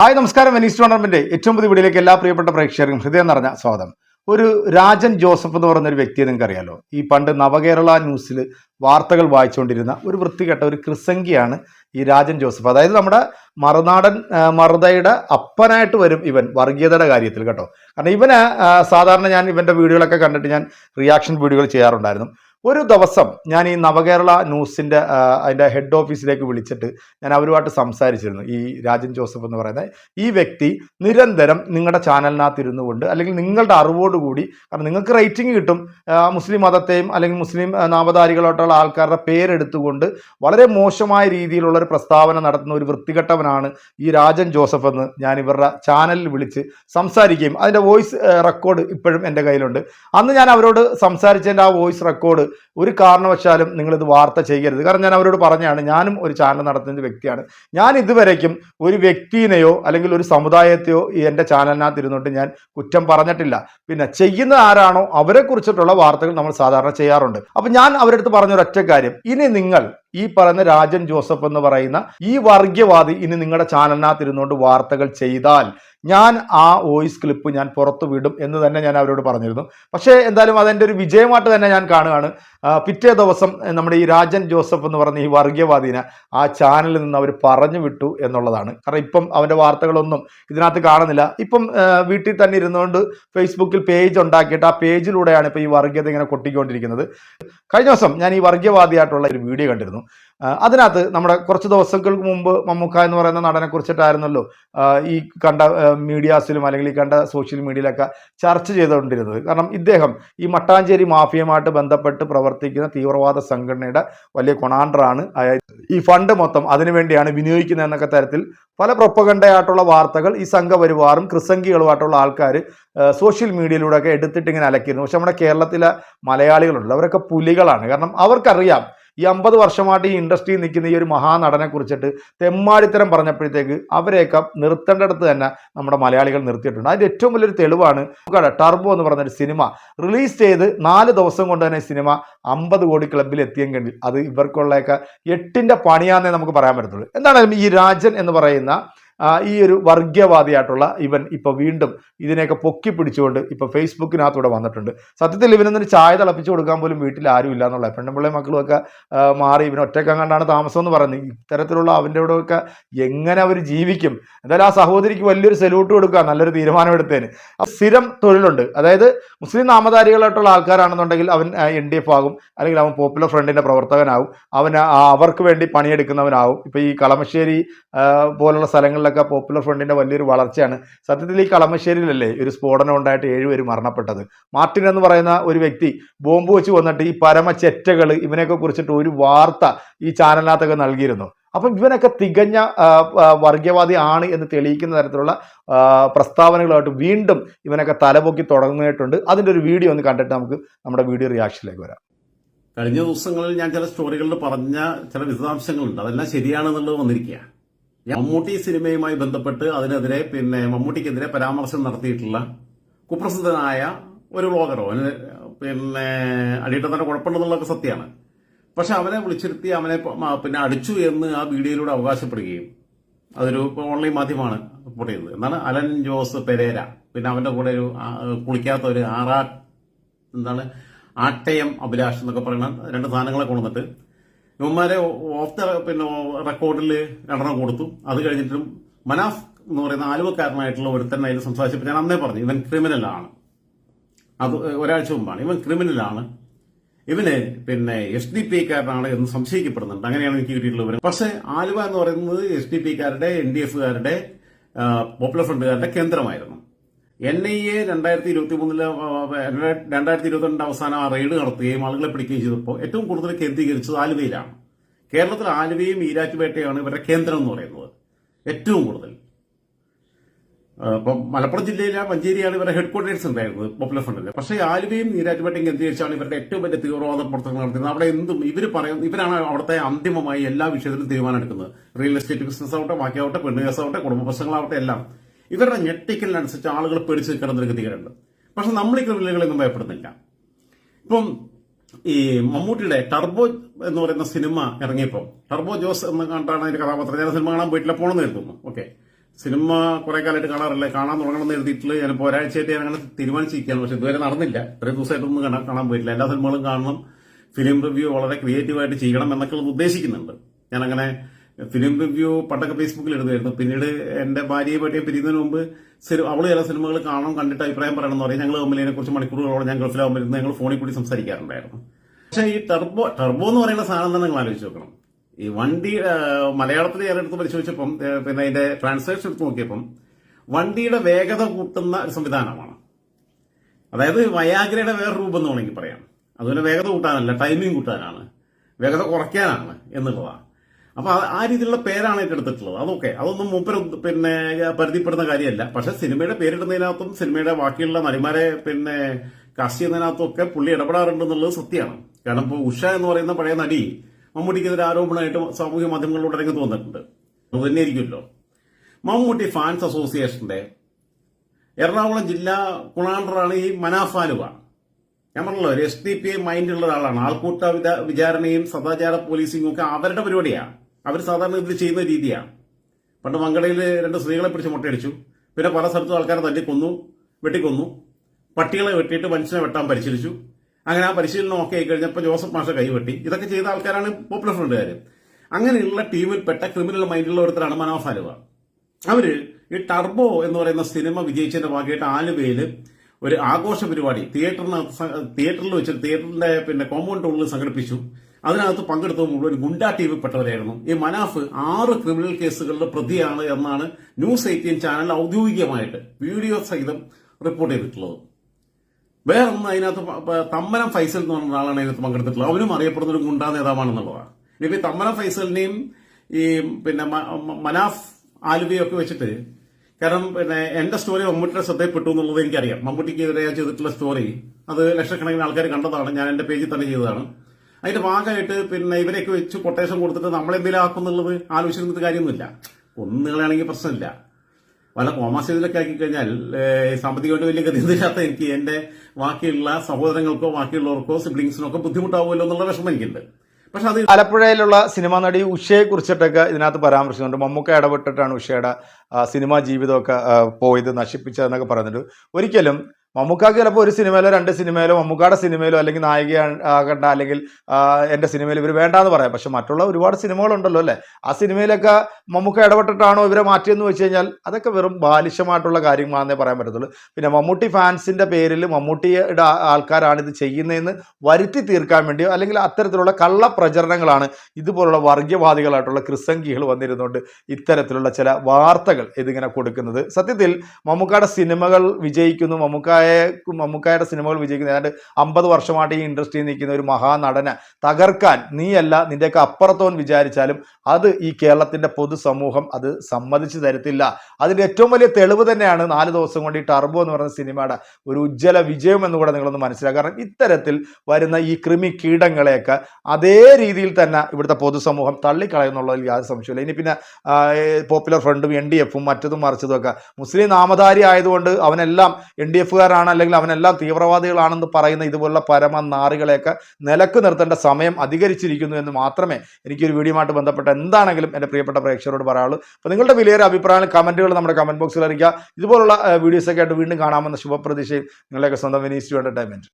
Hi നമസ്കാരം. Venice ടൂർണമെന്റിന്റെ ഏറ്റവും പുതിയ വീഡിയോയിലേക്ക് എല്ലാ പ്രിയപ്പെട്ട പ്രേക്ഷകർക്കും ഹൃദയം നിറഞ്ഞ സ്വാഗതം. ഒരു രാജൻ ജോസഫ് എന്ന് പറയുന്ന ഒരു വ്യക്തിയെ നിങ്ങൾക്ക് അറിയാലോ ഈ പണ്ട് നവകേരള ന്യൂസിൽ വാർത്തകൾ വായിച്ചുകൊണ്ടിരുന്ന ഒരു വൃത്തികെട്ട ഒരു ക്രിസംഖിയാണ് ഈ രാജൻ ജോസഫ്. അതായത് നമ്മുടെ മറുനാടൻ മറുതയുടെ അപ്പനായിട്ട് വരും ഇവൻ വർഗീയതയുടെ കാര്യത്തിൽ കേട്ടോ. കാരണം ഇവന് സാധാരണ ഞാൻ ഇവന്റെ വീഡിയോകളൊക്കെ കണ്ടിട്ട് ഞാൻ റിയാക്ഷൻ വീഡിയോകൾ ചെയ്യാറുണ്ടായിരുന്നു. ഒരു ദിവസം ഞാൻ ഈ നവകേരള ന്യൂസിന്റെ അതിന്റെ ഹെഡ് ഓഫീസിലേക്ക് വിളിച്ചിട്ട് ഞാൻ അവരുമായിട്ട് സംസാരിച്ചിരുന്നു. ഈ രാജൻ ജോസഫ് എന്ന് പറയുന്ന ഈ വ്യക്തി നിരന്തരം നിങ്ങളുടെ ചാനലിനകത്ത് ഇരുന്നു കൊണ്ട് അല്ലെങ്കിൽ നിങ്ങളുടെ അറിവോടുകൂടി കാരണം നിങ്ങൾക്ക് റേറ്റിംഗ് കിട്ടും മുസ്ലിം മതത്തെയും അല്ലെങ്കിൽ മുസ്ലിം നാമധാരികളോട്ടുള്ള ആൾക്കാരുടെ പേരെടുത്തുകൊണ്ട് വളരെ മോശമായ രീതിയിലുള്ള ഒരു പ്രസ്താവന നടത്തുന്ന ഒരു വൃത്തികെട്ടവനാണ് ഈ രാജൻ ജോസഫ് എന്ന് ഞാൻ ഇവരുടെ ചാനലിൽ വിളിച്ച് സംസാരിക്കുകയും അതിന്റെ വോയിസ് റെക്കോർഡ് ഇപ്പോഴും എന്റെ കയ്യിലുണ്ട്. അന്ന് ഞാൻ അവരോട് സംസാരിച്ചതിന്റെ ആ വോയിസ് റെക്കോർഡ് ഒരു കാരണവശാലും നിങ്ങളിത് വാർത്ത ചെയ്യരുത്. കാരണം ഞാൻ അവരോട് പറഞ്ഞാണ് ഞാനും ഒരു ചാനൽ നടത്തുന്ന വ്യക്തിയാണ്. ഞാൻ ഇതുവരേക്കും ഒരു വ്യക്തിനെയോ അല്ലെങ്കിൽ ഒരു സമുദായത്തെയോ എന്റെ ചാനലിനകത്ത് ഇരുന്നിട്ട് ഞാൻ കുറ്റം പറഞ്ഞിട്ടില്ല. പിന്നെ ചെയ്യുന്ന ആരാണോ അവരെക്കുറിച്ചിട്ടുള്ള വാർത്തകൾ നമ്മൾ സാധാരണ ചെയ്യാറുണ്ട്. അപ്പം ഞാൻ അവരടുത്ത് പറഞ്ഞ ഒരൊറ്റ കാര്യം. ഇനി നിങ്ങൾ ഈ പറയുന്ന രാജൻ ജോസഫ് എന്ന് പറയുന്ന ഈ വർഗീയവാദി ഇനി നിങ്ങളുടെ ചാനലിനകത്ത് ഇരുന്നുകൊണ്ട് വാർത്തകൾ ചെയ്താൽ ഞാൻ ആ വോയിസ് ക്ലിപ്പ് ഞാൻ പുറത്തു വിടും എന്ന് തന്നെ ഞാൻ അവരോട് പറഞ്ഞിരുന്നു. പക്ഷേ എന്തായാലും അതെന്റെ ഒരു വിജയമായിട്ട് തന്നെ ഞാൻ കാണുകയാണ്. പിറ്റേ ദിവസം നമ്മുടെ ഈ രാജൻ ജോസഫ് എന്ന് പറഞ്ഞ ഈ വർഗീയവാദിനെ ആ ചാനലിൽ നിന്ന് അവർ പറഞ്ഞു വിട്ടു എന്നുള്ളതാണ്. കാരണം ഇപ്പം അവന്റെ വാർത്തകളൊന്നും ഇതിനകത്ത് കാണുന്നില്ല. ഇപ്പം വീട്ടിൽ തന്നെ ഇരുന്നുകൊണ്ട് ഫേസ്ബുക്കിൽ പേജ് ഉണ്ടാക്കിയിട്ട് ആ പേജിലൂടെയാണ് ഇപ്പോൾ ഈ വർഗീയത ഇങ്ങനെ കൊട്ടിക്കൊണ്ടിരിക്കുന്നത്. കഴിഞ്ഞ ദിവസം ഞാൻ ഈ വർഗീയവാദിയായിട്ടുള്ള ഒരു വീഡിയോ കണ്ടിരുന്നു. ആ, അതിനകത്ത് നമ്മുടെ കുറച്ച് ദിവസങ്ങൾക്ക് മുമ്പ് മമ്മൂക്ക എന്ന് പറയുന്ന നടനെ കുറിച്ചിട്ടായിരുന്നല്ലോ ഈ കണ്ട മീഡിയാസിലും അല്ലെങ്കിൽ ഈ കണ്ട സോഷ്യൽ മീഡിയയിലൊക്കെ ചർച്ച ചെയ്തുകൊണ്ടിരുന്നത്. കാരണം ഇദ്ദേഹം ഈ മട്ടാഞ്ചേരി മാഫിയയുമായിട്ട് ബന്ധപ്പെട്ട് പ്രവർത്തിക്കുന്ന തീവ്രവാദ സംഘടനയുടെ വലിയ കൊണാണ്ടറാണ്. ഈ ഫണ്ട് മൊത്തം അതിനുവേണ്ടിയാണ് വിനിയോഗിക്കുന്നത് എന്നൊക്കെ തരത്തിൽ പല പ്രൊപ്പകണ്ടയായിട്ടുള്ള വാർത്തകൾ ഈ സംഘപരിവാറും ക്രിസംഗികളുമായിട്ടുള്ള ആൾക്കാർ സോഷ്യൽ മീഡിയയിലൂടെയൊക്കെ എടുത്തിട്ട് ഇങ്ങനെ അലക്കിയിരുന്നു. പക്ഷെ നമ്മുടെ കേരളത്തിലെ മലയാളികളുണ്ട്. അവരൊക്കെ പുലികളാണ്. കാരണം അവർക്കറിയാം ഈ അമ്പത് വർഷമായിട്ട് ഈ ഇൻഡസ്ട്രിയിൽ നിൽക്കുന്ന ഈ ഒരു മഹാനടനെ കുറിച്ചിട്ട് തെമ്മാടിത്തരം പറഞ്ഞപ്പോഴത്തേക്ക് അവരെയൊക്കെ നിർത്തേണ്ടടുത്ത് തന്നെ നമ്മുടെ മലയാളികൾ നിർത്തിയിട്ടുണ്ട്. അതിന്റെ ഏറ്റവും വലിയൊരു തെളിവാണ് നമുക്കവിടെ ടർബോ എന്ന് പറഞ്ഞൊരു സിനിമ റിലീസ് ചെയ്ത് നാല് ദിവസം കൊണ്ട് തന്നെ സിനിമ അമ്പത് കോടി ക്ലബിൽ എത്തിയെങ്കിൽ അത് ഇവർക്കുള്ളയൊക്കെ എട്ടിന്റെ പണിയാന്നേ നമുക്ക് പറയാൻ പറ്റത്തുള്ളൂ. എന്താണെങ്കിലും ഈ രാജൻ എന്ന് പറയുന്ന ഈ ഒരു വർഗീയവാദിയായിട്ടുള്ള ഇവൻ ഇപ്പൊ വീണ്ടും ഇതിനെയൊക്കെ പൊക്കി പിടിച്ചുകൊണ്ട് ഇപ്പൊ ഫേസ്ബുക്കിനകത്തൂടെ വന്നിട്ടുണ്ട്. സത്യത്തിൽ ഇവനൊന്നും ചായ തിളപ്പിച്ചു കൊടുക്കാൻ പോലും വീട്ടിൽ ആരും ഇല്ല എന്നുള്ള പെണ്ണുമ്പിള്ളയും മക്കളും ഒക്കെ മാറി ഇവൻ ഒറ്റക്കങ്ങാണ്ടാണ് താമസം എന്ന് പറയുന്നത്. ഇത്തരത്തിലുള്ള അവന്റെ ഒക്കെ എങ്ങനെ അവർ ജീവിക്കും? എന്തായാലും ആ സഹോദരിക്ക് വലിയൊരു സെല്യൂട്ട് കൊടുക്കുക നല്ലൊരു തീരുമാനം എടുത്തതിന് അപ്പൊ സ്ഥിരം തൊഴിലുണ്ട്. അതായത് മുസ്ലിം നാമധാരികളായിട്ടുള്ള ആൾക്കാരാണെന്നുണ്ടെങ്കിൽ അവൻ എൻ ഡി എഫ് ആകും. അല്ലെങ്കിൽ അവൻ പോപ്പുലർ ഫ്രണ്ടിന്റെ പ്രവർത്തകനാകും. അവൻ അവർക്ക് വേണ്ടി പണിയെടുക്കുന്നവനാവും ഇപ്പൊ ഈ കളമശ്ശേരി പോലുള്ള സ്ഥലങ്ങളിലൊക്കെ പോപ്പുലർ ഫ്രണ്ടിന്റെ വലിയൊരു വളർച്ചയാണ്. സത്യത്തിൽ ഈ കളമശ്ശേരിയിലല്ലേ ഒരു സ്ഫോടനം ഉണ്ടായിട്ട് ഏഴുപേര് മരണപ്പെട്ടത്? മാർട്ടിൻ എന്ന് പറയുന്ന ഒരു വ്യക്തി ബോംബ് വെച്ച് വന്നിട്ട് ഈ പരമചെറ്റകൾ ഇവനെയൊക്കെ കുറിച്ചിട്ട് ഒരു വാർത്ത ഈ ചാനലിനകത്തൊക്കെ നൽകിയിരുന്നു. അപ്പം ഇവനൊക്കെ തികഞ്ഞ വർഗീയവാദി ആണ് എന്ന് തെളിയിക്കുന്ന തരത്തിലുള്ള പ്രസ്താവനകളായിട്ട് വീണ്ടും ഇവനൊക്കെ തലപൊക്കി തുടങ്ങിയിട്ടുണ്ട്. അതിന്റെ ഒരു വീഡിയോ ഒന്ന് കണ്ടിട്ട് നമുക്ക് നമ്മുടെ വീഡിയോ റിയാക്ഷനിലേക്ക് വരാം. കഴിഞ്ഞ ദിവസങ്ങളിൽ ഞാൻ ചില സ്റ്റോറികളിൽ പറഞ്ഞ ചില വിശദാംശങ്ങളുണ്ട്. അതെല്ലാം ശരിയാണെന്നുള്ളത് വന്നിരിക്കുക ഞാൻ മമ്മൂട്ടി സിനിമയുമായി ബന്ധപ്പെട്ട് അതിനെതിരെ പിന്നെ മമ്മൂട്ടിക്കെതിരെ പരാമർശം നടത്തിയിട്ടുള്ള കുപ്രസിദ്ധനായ ഒരു അവന് പിന്നെ അടിയിട്ട് തന്നെ കുഴപ്പമുണ്ടെന്നുള്ളതൊക്കെ സത്യമാണ്. പക്ഷെ അവനെ വിളിച്ചിരുത്തി അവനെ പിന്നെ അടിച്ചു എന്ന് ആ വീഡിയോയിലൂടെ അവകാശപ്പെടുകയും അതൊരു ഓൺലൈൻ മാധ്യമമാണ് റിപ്പോർട്ട് ചെയ്തത്. എന്നാണ് അലൻ ജോസ് പെരേര. പിന്നെ അവന്റെ കൂടെ ഒരു കുളിക്കാത്ത ഒരു ആറാ എന്താണ് ആട്ടയം അഭിലാഷ് എന്നൊക്കെ പറയുന്ന രണ്ട് സാധനങ്ങളെ കൊണ്ടുവന്നിട്ട് ഇവന്മാരെ ഓഫ് ദ പിന്നെ റെക്കോർഡിൽ രണ്ടെണ്ണം കൊടുത്തു. അത് കഴിഞ്ഞിട്ടും മനാഫ് എന്ന് പറയുന്ന ആലുവക്കാരനായിട്ടുള്ള ഒരുത്തൻ അതിൽ സംസാരിച്ചപ്പോൾ ഞാൻ അന്നേ പറഞ്ഞു ഇവൻ ക്രിമിനലാണ് അത് ഒരാഴ്ച മുമ്പാണ്. ഇവൻ ക്രിമിനലാണ് ഇവന് പിന്നെ എസ് ഡി പി കാരനാണ് എന്ന് സംശയിക്കപ്പെടുന്നുണ്ട്. അങ്ങനെയാണ് എനിക്ക് കിട്ടിയിട്ടുള്ള വിവരം. പക്ഷേ ആലുവ എന്ന് പറയുന്നത് എസ് ഡി പി കാരുടെ എൻ ഡി എഫുകാരുടെ പോപ്പുലർ ഫ്രണ്ടുകാരുടെ കേന്ദ്രമായിരുന്നു. എൻ ഐ എ രണ്ടായിരത്തി ഇരുപത്തി മൂന്നിൽ രണ്ടായിരത്തി ഇരുപത്തിരണ്ട് അവസാനം ആ റെയ്ഡ് നടത്തുകയും ആളുകളെ പിടിക്കുകയും ചെയ്തപ്പോൾ ഏറ്റവും കൂടുതൽ കേന്ദ്രീകരിച്ചത് ആലുവയിലാണ്. കേരളത്തിൽ ആലുവയും ഈരാറ്റുപേട്ടയാണ് ഇവരുടെ കേന്ദ്രം എന്ന് പറയുന്നത്. ഏറ്റവും കൂടുതൽ. ഇപ്പം മലപ്പുറം ജില്ലയിലെ മഞ്ചേരിയാണ് ഇവരുടെ ഹെഡ് ക്വാർട്ടേഴ്സ് ഉണ്ടായിരുന്നത് പോപ്പുലർ ഫ്രണ്ടിന്റെ പക്ഷേ ആലുവയും നീരാറ്റുപേട്ടയും കേന്ദ്രീകരിച്ചാണ് ഇവരുടെ ഏറ്റവും വലിയ തീവ്രവാദ പ്രവർത്തനങ്ങൾ നടത്തുന്നത് അവിടെ എന്തും ഇവർ പറയും ഇവരാണ് അവിടുത്തെ അന്തിമമായി എല്ലാ വിഷയത്തിലും തീരുമാനം എടുക്കുന്നത്. റിയൽ എസ്റ്റേറ്റ് ബിസിനസ് ആവട്ടെ ബാക്കിയാവട്ടെ പെണ്ണുകേസാവട്ടെ കുടുംബ പ്രശ്നങ്ങളാവട്ടെ എല്ലാം. ഇവരുടെ ഞെട്ടിക്കലിനനുസരിച്ച് ആളുകൾ പേടിച്ച് കിടന്നൊരു ഗതികളുണ്ട് പക്ഷെ നമ്മൾ ഈ ക്രിമിനലുകളൊന്നും ഭയപ്പെടുന്നില്ല. ഇപ്പം ഈ മമ്മൂട്ടിയുടെ ടർബോ എന്ന് പറയുന്ന സിനിമ ഇറങ്ങിയപ്പോൾ ടർബോ ജോസ് എന്ന് കണ്ടാണ് അതിന്റെ കഥാപാത്രം. ഞാൻ സിനിമ കാണാൻ പോയിട്ടില്ല പോണെന്ന് കരുതുന്നു. ഓക്കെ. സിനിമ കുറെ കാലമായിട്ട് കാണാറില്ല? കാണാൻ തുടങ്ങണമെന്ന് എഴുതിയിട്ടുള്ള ഞാനിപ്പോൾ ഒരാഴ്ചയായിട്ട് ഞാൻ അങ്ങനെ തീരുമാനിച്ചിരിക്കുകയാണ്. പക്ഷെ ഇതുവരെ നടന്നില്ല. ഇത്രയും ദിവസമായിട്ടൊന്നും കാണാൻ കാണാൻ പോയിട്ടില്ല. എല്ലാ സിനിമകളും കാണണം. ഫിലിം റിവ്യൂ വളരെ ക്രിയേറ്റീവായിട്ട് ചെയ്യണം എന്നൊക്കെ ഉദ്ദേശിക്കുന്നുണ്ട്. ഞാനങ്ങനെ ഫിലിം റിവ്യൂ പണ്ടൊക്കെ ഫേസ്ബുക്കിൽ എഴുതുമായിരുന്നു പിന്നീട് എന്റെ ഭാര്യയെ പറ്റിയ പിരിയുന്നതിന് മുമ്പ് അവൾ ചില സിനിമകൾ കാണണം കണ്ടിട്ട് അഭിപ്രായം പറയണം എന്ന് പറയും. ഞങ്ങൾ തമ്മിൽ ഇതിനെക്കുറിച്ച് മണിക്കൂറുകളോളം ഞാൻ ഗൾഫിലാവുമ്പോൾ ഞങ്ങൾ ഫോണിൽ കൂടി സംസാരിക്കാറുണ്ടായിരുന്നു. പക്ഷേ ഈ ടെർബോ ടെർബോ എന്ന് പറയുന്ന സാധനം തന്നെ നിങ്ങൾ ആലോചിച്ച് നോക്കണം. ഈ വണ്ടി മലയാളത്തിൽ ഞാനെടുത്ത് പരിശോധിച്ചപ്പം പിന്നെ അതിന്റെ ട്രാൻസ്ലേഷൻ എടുത്ത് നോക്കിയപ്പം വണ്ടിയുടെ വേഗത കൂട്ടുന്ന ഒരു സംവിധാനമാണ്. അതായത് വയാഗ്രയുടെ വേറെ രൂപം എന്ന് വേണമെങ്കിൽ പറയാം. അതുപോലെ വേഗത കൂട്ടാനല്ല ടൈമിംഗ് കൂട്ടാനാണ്. വേഗത കുറയ്ക്കാനാണ് എന്നുള്ളതാണ്. അപ്പൊ ആ- രീതിയിലുള്ള പേരാണ് ഇതിന്റെ എടുത്തിട്ടുള്ളത്. അതൊക്കെ. അതൊന്നും മൂപ്പർ പിന്നെ പരിധിപ്പെടുന്ന കാര്യമല്ല. പക്ഷെ സിനിമയുടെ പേരിടുന്നതിനകത്തും സിനിമയുടെ ബാക്കിയുള്ള നടിമാരെ പിന്നെ കാസ്റ്റ് ചെയ്യുന്നതിനകത്തും ഒക്കെ പുള്ളി ഇടപെടാറുണ്ട് എന്നുള്ളത് സത്യമാണ്. കാരണം ഇപ്പോൾ ഉഷ എന്ന് പറയുന്ന പഴയ നടി മമ്മൂട്ടിക്കെതിരെ ആരോപണമായിട്ട് സാമൂഹ്യ മാധ്യമങ്ങളിലൂടെ രംഗത്ത് വന്നിട്ടുണ്ട്. അത് തന്നെയായിരിക്കുമല്ലോ. മമ്മൂട്ടി ഫാൻസ് അസോസിയേഷന്റെ എറണാകുളം ജില്ലാ കുണാണ്ടറാണ് ഈ മനാഫാലുവ. ഞാൻ പറഞ്ഞല്ലോ ഒരു എസ് ഡി പി മൈൻഡുള്ള ഒരാളാണ്. ആൾക്കൂട്ട വിചാരണയും സദാചാര പോലീസിംഗും ഒക്കെ അവരുടെ പരിപാടിയാണ്. അവർ സാധാരണ ഇതിൽ ചെയ്യുന്ന രീതിയാണ് പണ്ട് മങ്കടയിൽ രണ്ട് സ്ത്രീകളെ പിടിച്ച് മുട്ടയടിച്ചു. പിന്നെ പല സ്ഥലത്തും ആൾക്കാരെ തല്ലിക്കൊന്നു വെട്ടിക്കൊന്നു. പട്ടികളെ വെട്ടിയിട്ട് മനുഷ്യനെ വെട്ടാൻ പരിശീലിച്ചു. അങ്ങനെ ആ പരിശീലനം ഒക്കെ ആയി കഴിഞ്ഞപ്പോൾ ജോസഫ് മാഷ കൈ വെട്ടി. ഇതൊക്കെ ചെയ്ത ആൾക്കാരാണ് പോപ്പുലർ ഫ്രണ്ടുകാർ അങ്ങനെയുള്ള ടീമിൽ പെട്ട ക്രിമിനൽ മൈൻഡുള്ള ഒരുത്തരാണ് മനോഹാലുവ അവർ ഈ ടർബോ എന്ന് പറയുന്ന സിനിമ വിജയിച്ചതിന്റെ ഭാഗമായിട്ട് ആലുവയിൽ ഒരു ആഘോഷ പരിപാടി. തിയേറ്ററിനകത്ത് തിയേറ്ററിൽ വെച്ച് തിയേറ്ററിന്റെ പിന്നെ കോമ്പൗണ്ട് ഉള്ളിൽ സംഘടിപ്പിച്ചു. അതിനകത്ത് പങ്കെടുത്തത് മുഴുവൻ ഗുണ്ടാ ടീമിൽ പെട്ടവരായിരുന്നു. ഈ മനാഫ് ആറ് ക്രിമിനൽ കേസുകളുടെ പ്രതിയാണ് എന്നാണ് ന്യൂസ് എയ്റ്റീൻ ചാനൽ ഔദ്യോഗികമായിട്ട് വീഡിയോ സഹിതം റിപ്പോർട്ട് ചെയ്തിട്ടുള്ളത്. വേറെ ഒന്ന് അതിനകത്ത് തമ്മനം ഫൈസൽ എന്ന് പറഞ്ഞ ഒരാളാണ് അതിനകത്ത് പങ്കെടുത്തിട്ടുള്ളത്. അവനും അറിയപ്പെടുന്ന ഒരു ഗുണ്ടാ നേതാവാണെന്നുള്ളതാണ് ഇനിയിപ്പോ ഈ തമ്മനം ഫൈസലിനെയും ഈ പിന്നെ മനാഫ് ആലുവയൊക്കെ വെച്ചിട്ട് കാരണം പിന്നെ എന്റെ സ്റ്റോറി മമ്മൂട്ടിയുടെ ശ്രദ്ധയിൽപ്പെട്ടു എന്നുള്ളത് എനിക്കറിയാം. മമ്മൂട്ടിക്കെതിരെ ഞാൻ ചെയ്തിട്ടുള്ള സ്റ്റോറി അത് ലക്ഷക്കണക്കിന് ആൾക്കാർ കണ്ടതാണ്. ഞാൻ എന്റെ പേജിൽ തന്നെ ചെയ്തതാണ്. അതിന്റെ ഭാഗമായിട്ട് പിന്നെ ഇവരെയൊക്കെ വെച്ച് കൊട്ടേഷൻ കൊടുത്തിട്ട് നമ്മളെന്തെങ്കിലും ആക്കുന്നുള്ളത് ആലോചിച്ചിരുന്നിട്ട് കാര്യമൊന്നുമില്ല. ഒന്നുകളാണെങ്കിൽ പ്രശ്നമില്ല. പല കോമാശയിലൊക്കെ ആക്കി കഴിഞ്ഞാൽ സാമ്പത്തികമായിട്ട് വലിയ ഗതിയില്ലാത്ത എനിക്ക് എന്റെ ബാക്കിയുള്ള സഹോദരങ്ങൾക്കോ ബാക്കിയുള്ളവർക്കോ സിബ്ലിങ്സിനോ ഒക്കെ ബുദ്ധിമുട്ടാവുമല്ലോ എന്നുള്ള വിഷമം എനിക്കുണ്ട്. പക്ഷെ അത് ആലപ്പുഴയിലുള്ള സിനിമാ നടി ഉഷയെ കുറിച്ചിട്ടൊക്കെ ഇതിനകത്ത് പരാമർശിക്കുന്നുണ്ട്. മമ്മൂക്ക ഇടപെട്ടിട്ടാണ് ഉഷയുടെ സിനിമാ ജീവിതമൊക്കെ പോയത് നശിപ്പിച്ചതെന്നൊക്കെ പറയുന്നുണ്ട് ഒരിക്കലും മമ്മൂക്കാക്ക് ചിലപ്പോൾ ഒരു സിനിമയിലോ രണ്ട് സിനിമയിലോ മമ്മൂക്കാടെ സിനിമയിലോ അല്ലെങ്കിൽ നായിക ആകണ്ട അല്ലെങ്കിൽ എന്റെ സിനിമയിൽ ഇവർ വേണ്ടാന്ന് പറയാം. പക്ഷെ മറ്റുള്ള ഒരുപാട് സിനിമകളുണ്ടല്ലോ അല്ലേ? ആ സിനിമയിലൊക്കെ മമ്മൂക്ക ഇടപെട്ടിട്ടാണോ ഇവരെ മാറ്റിയെന്ന് വെച്ച് കഴിഞ്ഞാൽ അതൊക്കെ വെറും ബാലിശമായിട്ടുള്ള കാര്യങ്ങളാണെന്നേ പറയാൻ പറ്റത്തുള്ളൂ. പിന്നെ മമ്മൂട്ടി ഫാൻസിന്റെ പേരിൽ മമ്മൂട്ടിയുടെ ആൾക്കാരാണ് ഇത് ചെയ്യുന്നതെന്ന് വരുത്തി തീർക്കാൻ വേണ്ടിയോ അല്ലെങ്കിൽ അത്തരത്തിലുള്ള കള്ള പ്രചരണങ്ങളാണ് ഇതുപോലുള്ള വർഗീയവാദികളായിട്ടുള്ള ക്രിസംഖികൾ വന്നിരുന്നുകൊണ്ട് ഇത്തരത്തിലുള്ള ചില വാർത്തകൾ ഇതിങ്ങനെ കൊടുക്കുന്നത്. സത്യത്തിൽ മമ്മൂക്കയുടെ സിനിമകൾ വിജയിക്കുന്നു. മമ്മൂക്കായെ മമ്മൂക്കായുടെ സിനിമകൾ വിജയിക്കുന്ന ഏതാണ്ട് അമ്പത് വർഷമായിട്ട് ഈ ഇൻഡസ്ട്രിയിൽ നിൽക്കുന്ന ഒരു മഹാനടനെ തകർക്കാൻ നീയല്ല നിന്റെയൊക്കെ അപ്പുറത്തോൻ വിചാരിച്ചാലും അത് ഈ കേരളത്തിന്റെ പൊതുസമൂഹം അത് സമ്മതിച്ചു തരത്തില്ല. അതിന്റെ ഏറ്റവും വലിയ തെളിവ് തന്നെയാണ് നാല് ദിവസം കൊണ്ട് ഈ ടർബോ എന്ന് പറയുന്ന സിനിമയുടെ ഒരു ഉജ്ജ്വല വിജയം എന്ന് കൂടെ നിങ്ങളൊന്ന് മനസ്സിലാക്കുക കാരണം ഇത്തരത്തിൽ വരുന്ന ഈ കൃമി കീടങ്ങളെയൊക്കെ അതേ രീതിയിൽ തന്നെ ഇവിടുത്തെ പൊതുസമൂഹം തള്ളിക്കളയുന്നുള്ളതിൽ യാതൊരു സംശയമില്ല ഇനി പിന്നെ പോപ്പുലർ ഫ്രണ്ടും എൻ ഡി എഫും മറ്റതും മറിച്ചതും ഒക്കെ മുസ്ലിം നാമധാരി ആയതുകൊണ്ട് അവനെല്ലാം എൻ ഡി എഫുകാരാണ് അല്ലെങ്കിൽ അവനെല്ലാം തീവ്രവാദികളാണെന്ന് പറയുന്ന ഇതുപോലുള്ള പരമ നാറികളെയൊക്കെ നിലയ്ക്ക് നിർത്തേണ്ട സമയം അധികരിച്ചിരിക്കുന്നു എന്ന് മാത്രമേ എനിക്കൊരു വീഡിയോയുമായിട്ട് ബന്ധപ്പെട്ട എന്താണെങ്കിലും എന്റെ പ്രിയപ്പെട്ട പ്രേക്ഷകരോട് പറയാനുള്ളൂ. അപ്പോൾ നിങ്ങളുടെ വിലയേറെ അഭിപ്രായങ്ങൾ കമന്റുകൾ നമ്മുടെ കമന്റ് ബോക്സിൽ അറിയിക്കുക. ഇതുപോലുള്ള വീഡിയോസൊക്കെ ആയിട്ട് വീണ്ടും കാണാമെന്ന ശുഭപ്രതീക്ഷയിൽ നിങ്ങളുടെയൊക്കെ സ്വന്തം വിനീസ് എന്റർടൈൻമെന്റ്